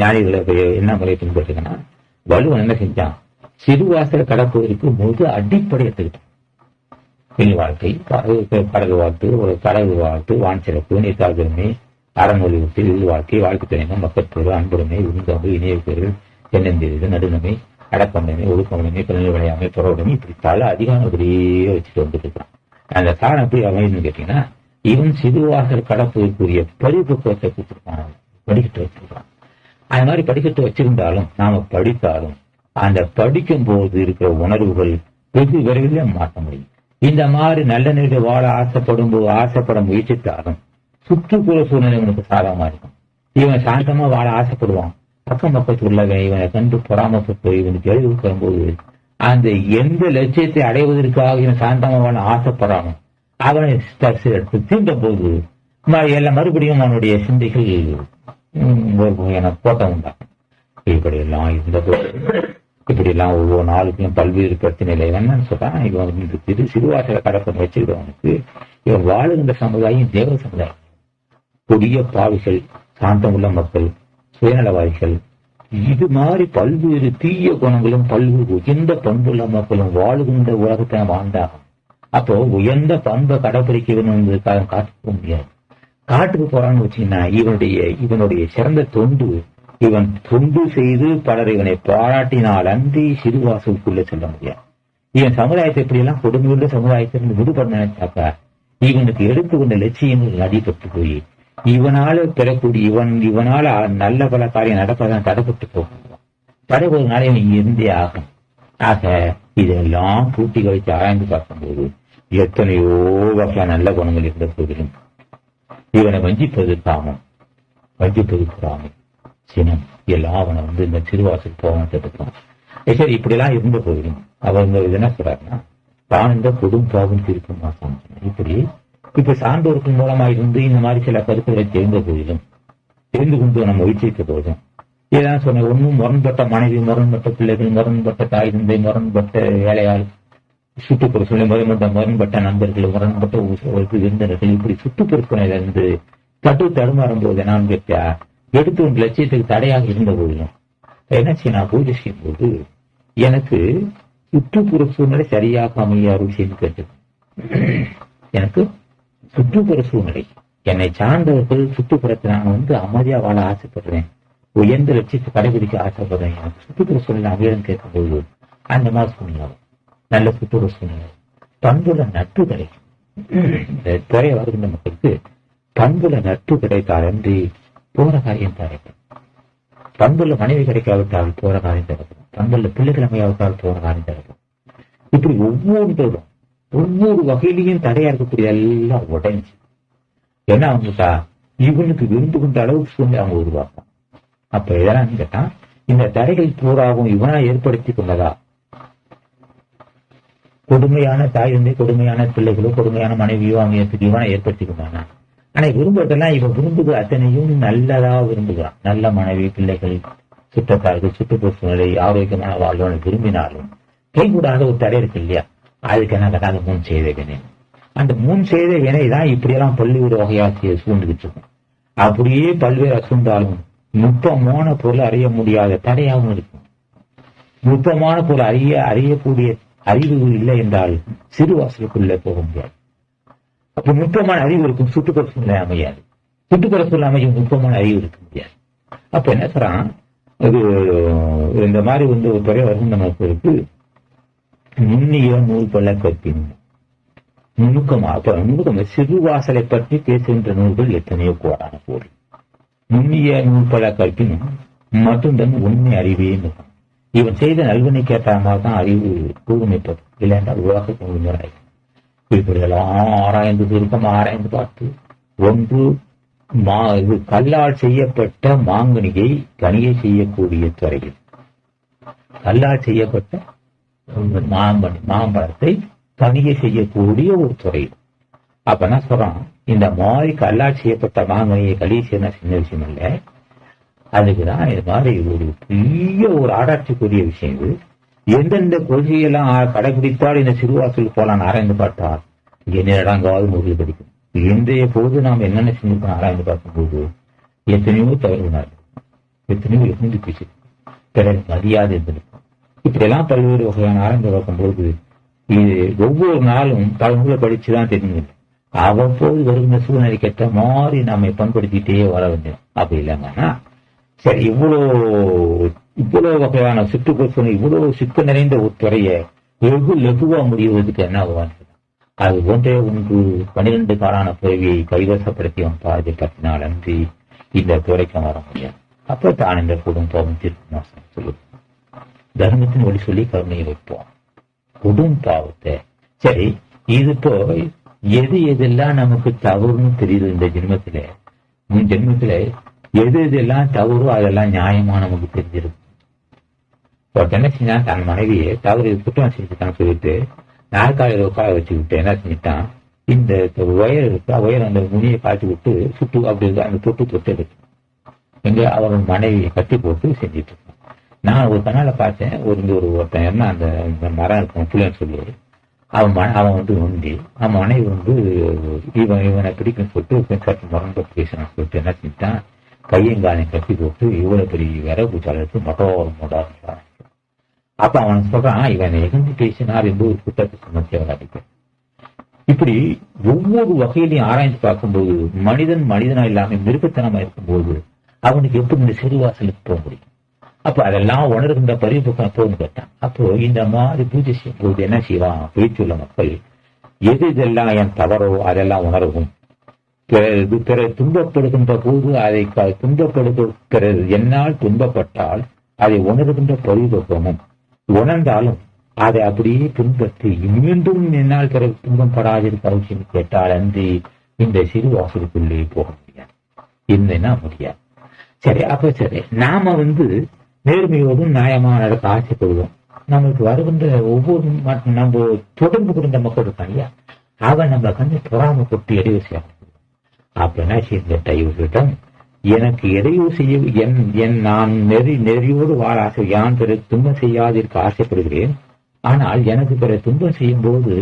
ஞானிகளை என்ன முறை பின்பற்றுங்கன்னா வலுவன் என்ன செஞ்சான்? சிறுவாசல் கடற்பகுதிக்கு முழு அடிப்படை எடுத்துக்கிட்டான். பெண் வாழ்க்கை படகு வாழ்த்து ஒரு கடகு வாழ்த்து வான் சிறப்பு நீத்தாள் பெருமை அறமொழி ஒட்டி இது வாழ்க்கை வாழ்க்கை துணைமை மக்கத்தோடு அன்புடைமை உருந்தோம்பு இணையப்பேர்கள் தென்னந்தீர்கள் நடுநமை அடக்கமுடைமை ஒழுக்கமுடைமை பிறகு விளையாமை புறவுடைமை இப்படி பல அதிகாரம் அப்படியே வச்சுட்டு வந்துட்டு இருக்கான் அந்த காரணம் எப்படி அமையுதுன்னு கேட்டீங்கன்னா இவன் சிறுவாசல் கடற்பகுதிக்குரிய பரிபக்குவத்தை கொடுத்துருக்கான் படிக்கட்டு வச்சிருக்கான். அது மாதிரி படிக்கட்டு வச்சிருந்தாலும் நாம படித்தாலும் அந்த படிக்கும் போது இருக்கிற உணர்வுகள் வெகு விரைவில் மாற்ற முடியும். இந்த மாதிரி நல்ல நிலையில் வாழ ஆசைப்படும் போது ஆசைப்பட முயற்சித்தாலும் சுற்றுப்புற சூழ்நிலை உனக்கு சாதகமா இருக்கும். இவன் சாந்தமா வாழ ஆசைப்படுவான். பக்கம் பக்கத்தில் உள்ளவன் இவனை கண்டு பொறாமப்பட்டு இவனுக்கு எழுதி வரும்போது அந்த எந்த லட்சியத்தை அடைவதற்காக இவன் சாந்தமா வாழ ஆசைப்படுறானோ அவனை தீண்டும் போது எல்லாம் மறுபடியும் அவனுடைய சிந்தைகள் ஒரு வகையான கோட்டம் உண்டாகும் இப்படியெல்லாம் இருந்தபோது போது இப்படி எல்லாம் ஒவ்வொரு நாளுக்கும் பல்வேறு பிரச்சனைகள் என்னன்னு சொன்னா இவன் இந்த திரு சிறுவாசல கடப்பம் வச்சிருக்கிறவனுக்கு இவன் வாழுகின்ற சமுதாயம் தேவ சமுதாயம். கொடிய பாவிகள் சாந்தமுள்ள மக்கள் சுயநலவாதிகள் இது மாதிரி பல்வேறு தீய குணங்களும் பல்வேறு உயர்ந்த பண்புள்ள மக்களும் வாழுகின்ற உலகத்தை வாழ்ந்தாகும் அப்போ உயர்ந்த பண்பை கடைபிடிக்க வேணும்ன்றதுக்காக என்பதற்காக காத்துக்க முடியாது. காட்டுக்கு போறான்னு வச்சீங்கன்னா இவனுடைய இவனுடைய சிறந்த தொண்டு இவன் தொண்டு செய்து பலர் இவனை பாராட்டினால் அன்றி சிறுவாசலுக்குள்ள செல்ல முடியாது. இவன் சமுதாயத்தை எப்படி எல்லாம் கொடுமையுள்ள சமுதாயத்திலிருந்து விடுபட இவனுக்கு இவனுக்கு எடுத்துக்கொண்ட லட்சியங்கள் அடிபட்டு போய் இவனால பெறக்கூடிய இவன் இவனால நல்ல பல காரியம் நடப்பதான் தடைப்பட்டு போகும். தடைபோதுனால இவன் இருந்தே ஆகும். ஆக இதெல்லாம் பூட்டி கழித்து ஆராய்ந்து பார்க்கும்போது எத்தனையோ வகையான நல்ல குணங்கள் இருந்த போதிலும் இவனை வஞ்சிப்பது காமம் வஞ்சிப்பது பொறாமை. சினம். எல்லாம் அவனை வந்து இந்த சிறுவாசல் போவான் தடுப்பான் சரி இப்படி எல்லாம் இருந்த போயிடும். அவங்க இந்த என்ன சொல்றாருன்னா தான் இந்த கொடும் பாவம் தீர்க்கும் மாசம் இப்படி இப்ப சான்றோர்கள் மூலமா இருந்து இந்த மாதிரி சில கருத்துக்களை தெரிந்த போதிலும் தெரிந்து கொண்டு நம்ம வீழ்ச்சித்த போதும். ஏதாவது சொன்ன ஒன்றும் முரண்பட்ட மனைவி முரண்பட்ட பிள்ளைகள் முரண்பட்ட தாய் தந்தை முரண்பட்ட வேலையாள் சுற்றுப்புற சூழ்நிலை முரண்பட்ட முரண்பட்ட நண்பர்கள் முரண்பட்ட விருந்தினர்கள் இப்படி சுற்றுப்புற சூழ்நிலை இருந்து தட்டு தடுமாறும் போது நான் கேட்டா எடுத்து உன் லட்சியத்துக்கு தடையாக இருந்த போதிலும். என்ன நான் பூஜை செய்யும் போது எனக்கு சுற்றுப்புற சூழ்நிலை சரியாக அமைய அருள் செய்து கேட்டது. எனக்கு சுற்றுப்புற சூழ்நிலை. என்னை சார்ந்தவர்கள் சுற்றுப்புறத்தை நான் வந்து அமைதியா வாழ ஆசைப்படுறேன் உயர்ந்த லட்சியத்தை கடைபிடிக்க ஆசைப்படுறேன் எனக்கு சுற்றுப்புற சூழ்நிலை அமையன்னு கேட்கும்போது அந்த மாதிரி சூழ்நிலை. நல்ல சுற்றுப்புற சூழ்நிலை. பண்புல நட்பு கிடைக்கும். இந்த வருகின்ற மக்களுக்கு பண்புல நட்பு கிடைத்தால் போற காரியம் தடைப்படும் பண்புள்ள மனைவி கிடைக்காவிட்டால் போற காரியம் தடைப்படும் பண்புள்ள பிள்ளைகள் அமையாவிட்டால் போற காரியம் தடைப்படும் இப்படி ஒவ்வொன்றோடும் ஒவ்வொரு வகையிலையும் தடையா இருக்கக்கூடிய எல்லாம் உடைஞ்சு. என்ன அவங்கக்கா இவனுக்கு விருந்து கொண்ட அளவுக்கு சூழ்நிலை அவங்க உருவாக்கும். அப்ப எதனா கேட்டா இந்த தடைகள் பூராவும் இவனா ஏற்படுத்தி கொண்டதா? கொடுமையான தாய் வந்து கொடுமையான பிள்ளைகளோ கொடுமையான மனைவியோ அவங்க இவனை ஏற்படுத்தி கொண்டானா ஆனா விரும்புறதெல்லாம் இவன் விரும்புகிற அத்தனையும் நல்லதா விரும்புகிறான் நல்ல மனைவி பிள்ளைகள் சுற்றத்தார்கள் சுற்றுப்புற சூழ்நிலை ஆரோக்கியமான வாழ்வு விரும்பினாலும் கைகூடாத ஒரு தடை இருக்கு இல்லையா? அதுக்கு என்ன கேட்டா அந்த மூணு செய்த வினை. அந்த மூணு செய்த வினை தான் இப்படியெல்லாம் பல்வேறு வகையா சூழ்ந்துகிட்டு இருக்கும். அப்படியே பல்வேறு அசூண்டாலும் நுட்பமான பொருள் அறிய முடியாத தடையாகவும் இருக்கும். நுட்பமான பொருள் அறிய அறியக்கூடிய அறிவு இல்லை என்றால் சிறு வாசலுக்குள்ளே போக முடியாது. அப்ப நுட்பமான அறிவு இருக்கும் சுற்றுப்புற சூழ்நிலை அமையாது. சுற்றுப்புற சூழ்நிலை அமையும் நுட்பமான அறிவு இருக்க முடியாது. அப்ப என்ன சொல்றான் இது இந்த மாதிரி வந்து ஒரு துறை வருகின்ற இருக்கு. நுண்ணிய நூல் பல கற்பின். நுணுக்கமா அப்ப நுணுக்கம் சிறுவாசலை பற்றி பேசுகின்ற நூல்கள் எத்தனையோ கோடான போல் நுண்ணிய நூல் பல கற்பினும் மட்டும்தான் உண்மை அறிவே இவன் செய்த நல்வினை கேட்ட தான் அறிவு கூர்மைப்பது இல்லைன்றால் உலகத்தை முழுமையாக இப்படியெல்லாம் ஆராய்ந்து சுருக்கம் ஆராய்ந்து பார்த்து. ஒன்று மா இது கல்லால் செய்யப்பட்ட மாங்கனியை கனியை செய்யக்கூடிய துறையில். கல்லால் செய்யப்பட்ட மாம்பனி மாம்பழத்தை கனியை செய்யக்கூடிய ஒரு துறை அப்ப என்ன சொல்றான்? இந்த மாதிரி கல்லால் செய்யப்பட்ட மாங்கனியை கலியை செய்யணும் சின்ன விஷயம் இல்லை. அதுக்குதான் இது மாதிரி ஒரு பெரிய ஒரு ஆராய்ச்சிக்குரிய விஷயம் இது. எந்தெந்த கொள்கையெல்லாம் கடைபிடித்தால் இந்த சிறுவாசல் போலாம் ஆராய்ந்து பார்த்தால் என்னிடங்காவது முருகல் படிக்கும் இன்றைய பொழுது நாம் என்னென்ன சிந்திப்போம் ஆராய்ந்து பார்க்கும்போது எத்தனையோ தவறுனார் எத்தனையோ எழுந்து போச்சு. பிறகு மரியாதை இருந்திருக்கும் இப்படியெல்லாம் பல்வேறு வகையான ஆராய்ந்து பார்க்கும்போது இது ஒவ்வொரு நாளும் பல படிச்சுதான் தெரிஞ்சுக்கணும் அவ்வப்போது வருகிற சூழ்நிலைக்கேற்ற மாதிரி நம்மை பண்படுத்திட்டே வர வேண்டும் அப்படி இல்லைங்கன்னா சரி இவ்வளோ இவ்வளவு வகையான சுற்றுப்புற இவ்வளோ இவ்வளவு சிக்கல் நிறைந்த ஒரு துறையை வெகு லகுவா முடிவதற்கு என்ன ஆகுவான் அது ஒன்றே ஒன்று பன்னிரண்டு காலான பிறவியை கைவசப்படுத்தியவன் பாதை பத்தினால் அன்றி இந்த துறைக்கு வர முடியாது. அப்ப தான் இந்த குடும்பம் திருப்பம் சொல்லுவோம் தர்மத்தின் வழி சொல்லி கருணையை வைப்போம். கொடும் பாவத்தை. சரி இது இப்போ எது எதெல்லாம் நமக்கு தவறுன்னு தெரியுது இந்த ஜென்மத்துல? முன் ஜென்மத்துல எது எதெல்லாம் தவறோ அதெல்லாம் நியாயமா நமக்கு தெரிஞ்சிருக்கும் இப்போ என்ன செஞ்சான் தன் மனைவியை தவறு குற்றம் செஞ்சுட்டான்னு சொல்லிட்டு நாற்காலியில் உட்கார வச்சுக்கிட்டு என்ன செஞ்சுட்டான்? இந்த ஒயர் இருக்கா ஒயர் அந்த முனியை காட்டி விட்டு சுட்டு அப்படி அந்த தொட்டு தொட்டு எடுத்து எங்க அவன் மனைவியை கட்டி போட்டு செஞ்சுட்டு இருக்கான். நான் ஒரு கண்ணால பார்த்தேன் ஒரு இந்த ஒரு ஒருத்தன் என்ன அந்த இந்த மரம் இருக்கும் புள்ளின்னு சொல்லி. அவன் மன அவன் வந்து உண்டி அவன் மனைவி வந்து இவன் இவனை பிடிக்கும் சொல்லிட்டு சற்று மறந்து பேசினான் சொல்லிட்டு என்ன செஞ்சுட்டான்? கையங்காலையும் கட்டி போட்டு இவ்வளவு பெரிய விர பூச்சால எடுத்து மொட்டோர் அப்ப அவன் சொல்றான் இவன் எகந்து பேசினார் என்று ஒரு குற்றத்தை சுமத்தி அடிப்பேன் இப்படி ஒவ்வொரு வகையிலையும் ஆராய்ந்து பார்க்கும்போது மனிதன் மனிதனா இல்லாம மிருகத்தனமா இருக்கும்போது அவனுக்கு எப்படி இந்த சிறுவாசலுக்கு போக முடியும்? அப்ப அதெல்லாம் உணர்கின்ற பரிபக்கம் போகும் கேட்டான் அப்போ இந்த மாதிரி பூஜை செய்யும் போது என்ன செய்வான்? பேச்சுள்ள மக்கள் எது இதெல்லாம் என் தவறோ அதெல்லாம் உணரவும் பிறர் துன்பப்படுகின்ற போது அதை க- துன்பப்படுத்த பிறர் என்னால் துன்பப்பட்டால் அதை உணர்கின்ற பரிபக்கமும் உணர்ந்தாலும் அதை அப்படியே பின்பற்றி மீண்டும் என்னால் பிறகு துன்பப்படாதிருக்க அவசியம் கேட்டால் அன்றி இந்த சிறு வாசலுக்குள்ளே போக முடியாது. என்னன்னா முடியாது. சரி அப்ப சரி. நாம வந்து நேர்மையோடும் நியாயமா நடக்க ஆசைப்படுவோம் நமக்கு வருகின்ற ஒவ்வொரு நம்ம தொடர்பு கொண்ட மக்கள் இருக்கான் இல்லையா அவன் நம்ம கண்ணு பொறாம கொட்டி இடையூறு செய்யணும். அப்ப என்ன செய்ய எனக்கு எதையோ செய்ய என் என் நான் நெறி நெறியோடு வாழ ஆசை யான் பிற துன்பம் செய்யாதிருக்க ஆசைப்படுகிறேன். ஆனால் எனக்கு பிற துன்பம் செய்யும் போது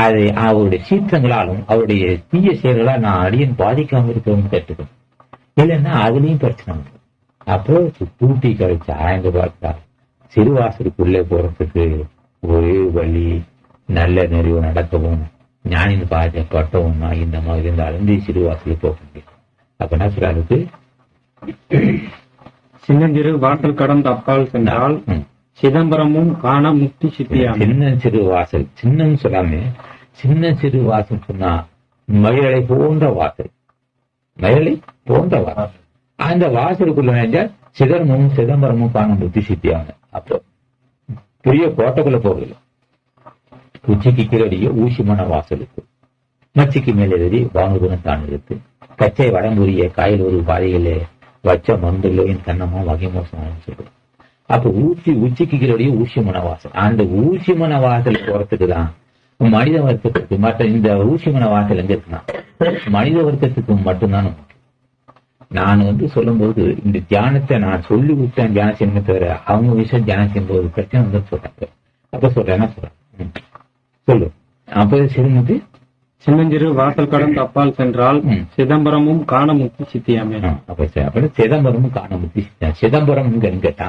அதை அவருடைய சீற்றங்களாலும் அவருடைய தீய செயல்களால் நான் அடியன் பாதிக்காம இருக்கவும் கற்றுக்கணும். இல்லைன்னா அதுலயும் பிரச்சனை உண்டு. அப்போ தூட்டி கழிச்சு ஆய்ந்து பார்த்தா சிறுவாசலுக்குள்ளே போறதுக்கு ஒரே வழி நல்ல நெறிவு நடக்கவும் ஞானின் பாதை பட்டவும் இந்த மாதிரி இந்த சிறுவாசலுக்கு போக முடியும் அப்ப என்ன சொல்றாருக்கு சின்னஞ்சிறு வாசல் கடந்த அப்பால் சென்றால். சிதம்பரமும் காண முக்தி சித்தியாமே. சின்ன சிறு வாசல் சின்னன்னு சொல்லாம சின்ன சிறு வாசல் சொன்னா மயிலை போன்ற வாசல். மயிலை போன்ற வாசல். அந்த வாசலுக்குள்ள நினைஞ்சா சிதம்பரமும் சிதம்பரமும் காண புத்தி சித்தியாங்க அப்போ பெரிய கோட்டைக்குள்ள போகல உச்சிக்கு கீழடிய ஊசிமன வாசலுக்கு. மச்சிக்கு மேலேறி வாங்குதுன்னு தான் இருக்கு. கச்சை வடங்குரிய காயில் ஒரு பாதைகளே வச்ச மந்துள்ளோ என் கண்ணமோ வகை அப்ப ஊசி உச்சிக்கு ஊசி மன வாசல். அந்த ஊசிமன வாசல் போறதுக்கு தான் மனித வர்க்கத்துக்கு மற்ற இந்த ஊசிமன வாசல் எங்க இருக்குன்னா மனித வர்க்கத்துக்கு மட்டும்தான் நான் வந்து சொல்லும்போது இந்த தியானத்தை நான் சொல்லி விட்டேன் தியானம் செய்யணுமே தவிர அவங்க விஷயம் தியானம் செய்யும்போது பிரச்சனை வந்து சொல்றாங்க. அப்ப சொல்றேன்னா சொல்றேன். ம். சொல்லு. அப்ப சிறுமுது சின்னஞ்சிறு வாசல் கடந்த அப்பால் சென்றால். சிதம்பரமும் காண சித்தியாமே. அப்ப சரி. அப்ப சிதம்பரமும் காண முத்தி சிதம்பரம் கேட்டா?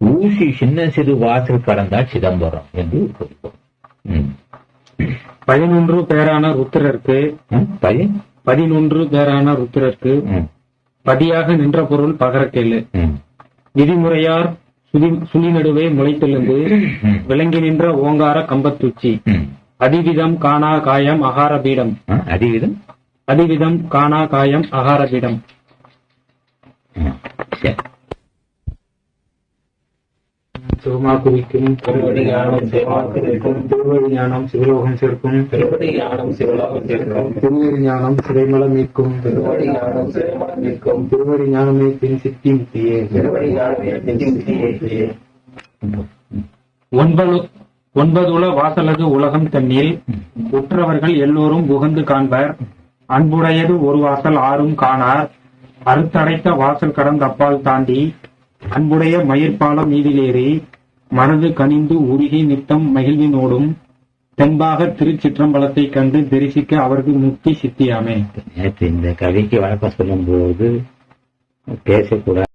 ஊசி சின்ன சிறு வாசல் கடந்தால் சிதம்பரம் என்று குறிப்போம். பதினொன்று பேரான ருத்திரருக்கு பதினொன்று பேரான ருத்திரருக்கு ம், பதியாக நின்ற பொருள் பகர கேளு ம், விதிமுறையார் சுழி நடுவே முளைத்தெழுந்து விளங்கி நின்ற ஓங்கார கம்பத்துச்சி. அதிவிதம் காணா காயம் அகார பீடம். அதிவிதம்? அதிவிதம் காணா காயம் அகார பீடம். சிவமா குறிக்கும் திருவடி ஞானம் சிவமா குறிக்கும் திருவடி ஞானம் சிவலோகம் சேர்க்கும் திருவடி ஞானம் சிவலோகம் சேர்க்கும் திருவடி ஞானம் சிறைமலம் மீட்கும் திருவடி ஞானம் சிவமலம் நிற்கும் திருவடி ஞானமே பின் சித்தி முக்தியே திருவடி ஞானமே நெஞ்சியே ஒன்பது ஒன்பதுல வாசலது உலகம் தன்னில் உற்றவர்கள் எல்லோரும் புகந்து காண்பர். அன்புடையது ஒரு வாசல் ஆறும் காணார். அறுத்தடைத்த வாசல் கடந்த அப்பால் தாண்டி அன்புடைய மயிர்பாலம் மீதிலேறி மனது கனிந்து உருகி நித்தம் மகிழ்வினோடும் தென்பாக திருச்சிற்றம்பலத்தை கண்டு தரிசிக்க அவருக்கு முக்தி சித்தியாமே. நேற்று இந்த கவிக்கு வழக்கம் சொல்லும்போது பேசக்கூடாது.